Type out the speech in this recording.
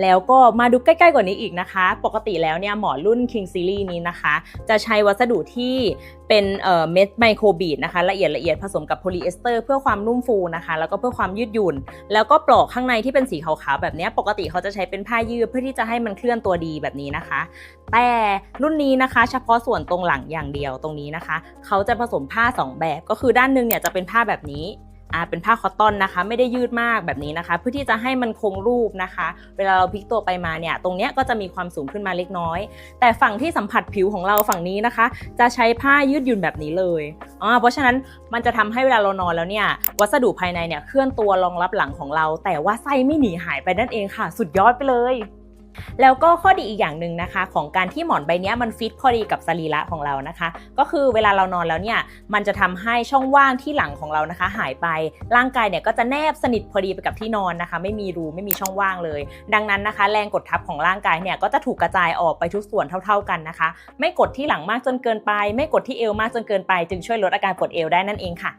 แล้วก็มาดูใกล้ๆกว่านี้อีกนะคะ ปกติแล้วเนี่ยหมอนรุ่น King Series นี้นะคะ จะใช้วัสดุที่เป็นเม็ดไมโครบีดนะคะ ละเอียดละเอียดผสมกับโพลีเอสเตอร์เพื่อความนุ่มฟูนะคะ แล้วก็เพื่อความยืดหยุ่น แล้วก็ปลอกข้างในที่เป็นสีขาวๆแบบนี้ปกติเขาจะใช้เป็นผ้ายืดเพื่อที่จะให้มันเคลื่อนตัวดีแบบนี้นะคะ แต่รุ่นนี้นะคะ เฉพาะส่วนตรงหลังอย่างเดียวตรงนี้นะคะ เขาจะผสมผ้า 2 แบบก็คือด้านหนึงเนี่ยจะเป็นผ้าแบบนี้ อ่าเป็นผ้าคอตตอนนะคะ ไม่ได้ยืดมากแบบนี้นะคะ เพื่อที่จะให้มันคงรูปนะคะ เวลาเราพลิกตัวไปมาเนี่ยตรงเนี้ยก็จะมีความสูงขึ้นมาเล็กน้อย แต่ฝั่งที่สัมผัสผิวของเราฝั่งนี้นะคะ จะใช้ผ้ายืดหยุ่นแบบนี้เลยอ่าเพราะฉะนั้นมันจะทำให้เวลาเรานอนแล้วเนี่ยวัสดุภายในเนี่ยเคลื่อนตัวรองรับหลังของเรา แต่ว่าไส้ไม่หนีหายไปนั่นเองค่ะ สุดยอดไปเลย แล้วก็ข้อดีอีกอย่างหนึ่งนะคะ ของการที่หมอนใบนี้มันฟิตพอดีกับสรีระของเรานะคะ ก็คือเวลาเรานอนแล้วเนี่ยมันจะทำให้ช่องว่างที่หลังของเรานะคะ หายไปร่างกายเนี่ยก็จะแนบสนิทพอดีไปกับที่นอนนะคะ ไม่มีรูไม่มีช่องว่างเลย ดังนั้นนะคะ แรงกดทับของร่างกายเนี่ยก็จะถูกกระจายออกไปทุกส่วนเท่า ๆกันนะคะ ไม่กดที่หลังมากจนเกินไป ไม่กดที่เอวมากจนเกินไป จึงช่วยลดอาการปวดเอวได้นั่นเองค่ะ